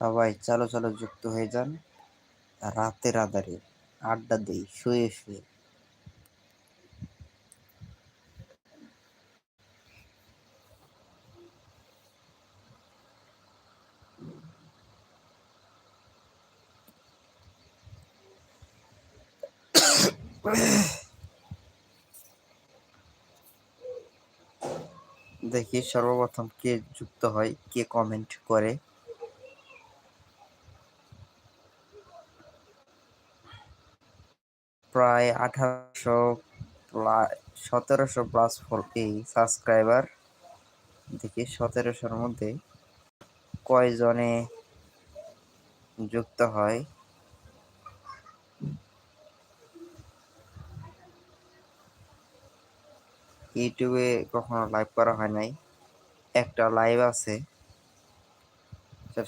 সবাই চালো চালো যুক্ত হয়ে যান। রাতের আধারে আড্ডা দেই, শুয়ে শুয়ে। দেখি সর্বপ্রথম কে যুক্ত হয়, কে কমেন্ট করে। প্রায় আঠারোশো সতেরোশো প্লাস এই সাবস্ক্রাইবার দেখি সতেরোশোর মধ্যে কয়জনে যুক্ত হয়? ইউটিউবে কখনো লাইভ করা হয় নাই। একটা লাইভ আছে।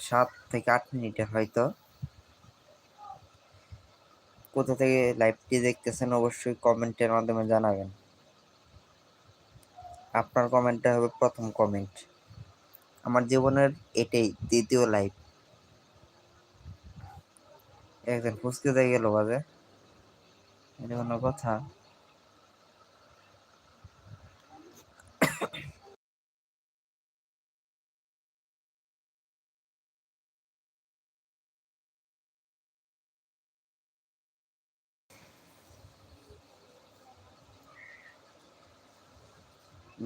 সাত থেকে আট মিনিটের হয়তো। কোথা থেকে লাইভটি দেখতেছেন অবশ্যই কমেন্টের মাধ্যমে জানাবেন। আপনার কমেন্টটা হবে প্রথম কমেন্ট আমার জীবনের এটাই দ্বিতীয় লাইভ একদিন ফুসকে দিয়ে গেল বাজে। এটা কোনো কথা।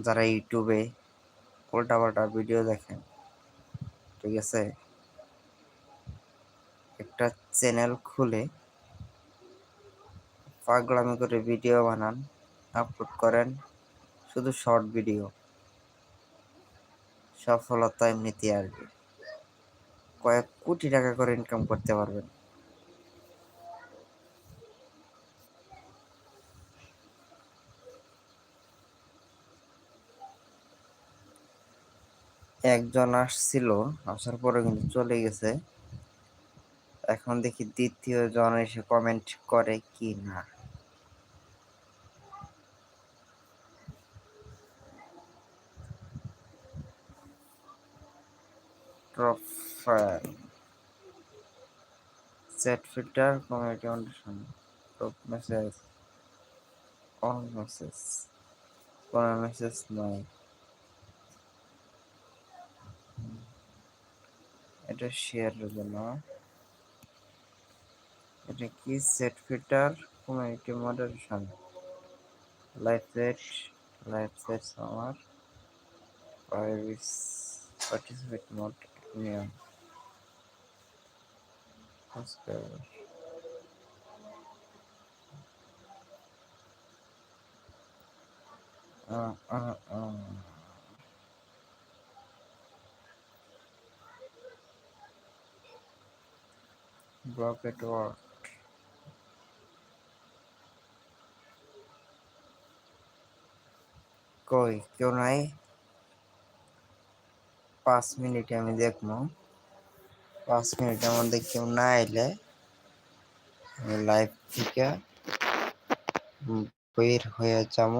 যারা ইউটিউবে পাল্টা ভিডিও দেখেন, ঠিক আছে? একটা চ্যানেল খুলে পাগলামি করে ভিডিও বানান, আপলোড করেন, শুধু শর্ট ভিডিও। সফলতা এমনিতে আসবে। কয়েক কোটি টাকা করে ইনকাম করতে পারবেন। একজন আসছিল, আসার পরে কিন্তু চলে গেছে। এখন দেখি দ্বিতীয় জন এসে কমেন্ট করে কি না। Profile set filter community condition top message all message কোনো মেসেজ নাই এটা শেয়ারের জন্য এটা কি set filter community moderation live set live set আমার পার্টিসিপেট মোড নিয়ম subscriber uh, uh, uh. Blocked what? কই, কেউ নাই পাঁচ মিনিটে আমি দেখব পাঁচ মিনিটের মধ্যে কেউ না এলে আমি লাইভ থেকে বের হয়ে যাব